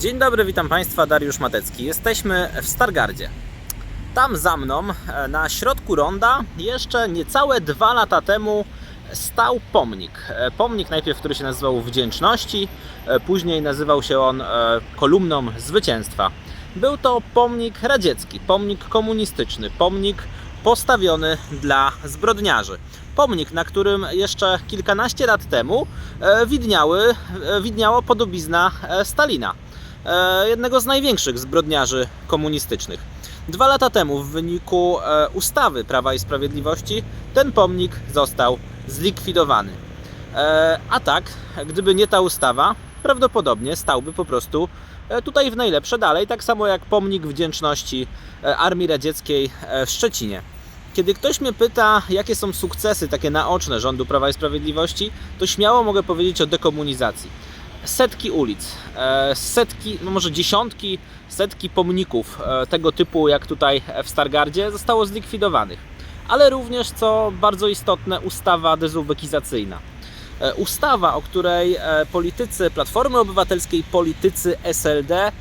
Dzień dobry, witam Państwa, Dariusz Matecki. Jesteśmy w Stargardzie. Tam za mną, e, na środku ronda, jeszcze niecałe dwa lata temu stał pomnik. E, Pomnik najpierw, który się nazywał Wdzięczności, e, później nazywał się on Kolumną Zwycięstwa. Był to pomnik radziecki, pomnik komunistyczny, pomnik postawiony dla zbrodniarzy. Pomnik, na którym jeszcze kilkanaście lat temu widniały, widniało podobizna Stalina, jednego z największych zbrodniarzy komunistycznych. Dwa lata temu, w wyniku e, ustawy Prawa i Sprawiedliwości, ten pomnik został zlikwidowany. E, A tak, gdyby nie ta ustawa, prawdopodobnie stałby po prostu e, tutaj w najlepsze dalej, tak samo jak pomnik wdzięczności e, Armii Radzieckiej e, w Szczecinie. Kiedy ktoś mnie pyta, jakie są sukcesy takie naoczne rządu Prawa i Sprawiedliwości, to śmiało mogę powiedzieć o dekomunizacji. Setki ulic, e, setki, no może dziesiątki, setki pomników e, tego typu jak tutaj w Stargardzie zostało zlikwidowanych. Ale również, co bardzo istotne, ustawa dezubekizacyjna. E, Ustawa, o której politycy Platformy Obywatelskiej, politycy SLD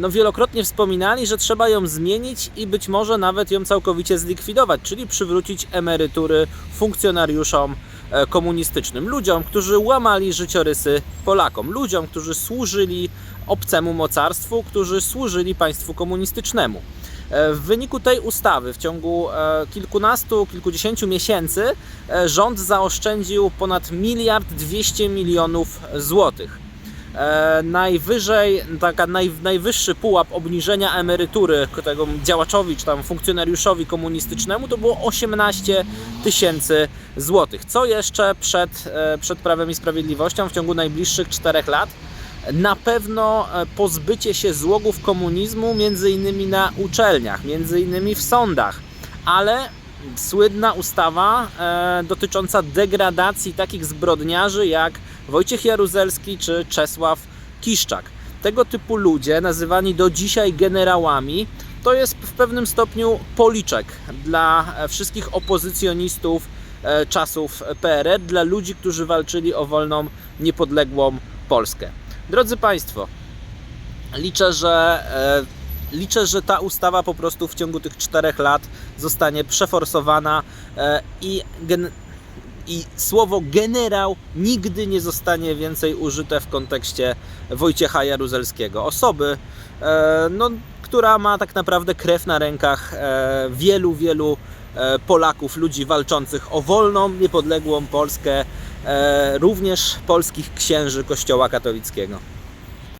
no wielokrotnie wspominali, że trzeba ją zmienić i być może nawet ją całkowicie zlikwidować, czyli przywrócić emerytury funkcjonariuszom komunistycznym, ludziom, którzy łamali życiorysy Polakom, ludziom, którzy służyli obcemu mocarstwu, którzy służyli państwu komunistycznemu. E, W wyniku tej ustawy w ciągu e, kilkunastu, kilkudziesięciu miesięcy e, rząd zaoszczędził ponad miliard dwieście milionów złotych. E, najwyżej, taka naj, najwyższy pułap obniżenia emerytury tego działaczowi czy tam funkcjonariuszowi komunistycznemu to było 18 tysięcy złotych. Co jeszcze przed, e, przed Prawem i Sprawiedliwością w ciągu najbliższych czterech lat? Na pewno e, pozbycie się złogów komunizmu między innymi na uczelniach, między innymi w sądach, ale słynna ustawa e, dotycząca degradacji takich zbrodniarzy jak Wojciech Jaruzelski czy Czesław Kiszczak. Tego typu ludzie, nazywani do dzisiaj generałami, to jest w pewnym stopniu policzek dla e, wszystkich opozycjonistów e, czasów PRL, dla ludzi, którzy walczyli o wolną, niepodległą Polskę. Drodzy Państwo, liczę, że e, liczę, że ta ustawa po prostu w ciągu tych czterech lat zostanie przeforsowana e, i, i słowo generał nigdy nie zostanie więcej użyte w kontekście Wojciecha Jaruzelskiego. Osoby, e, no, która ma tak naprawdę krew na rękach e, wielu, wielu Polaków, ludzi walczących o wolną, niepodległą Polskę, również polskich księży Kościoła katolickiego.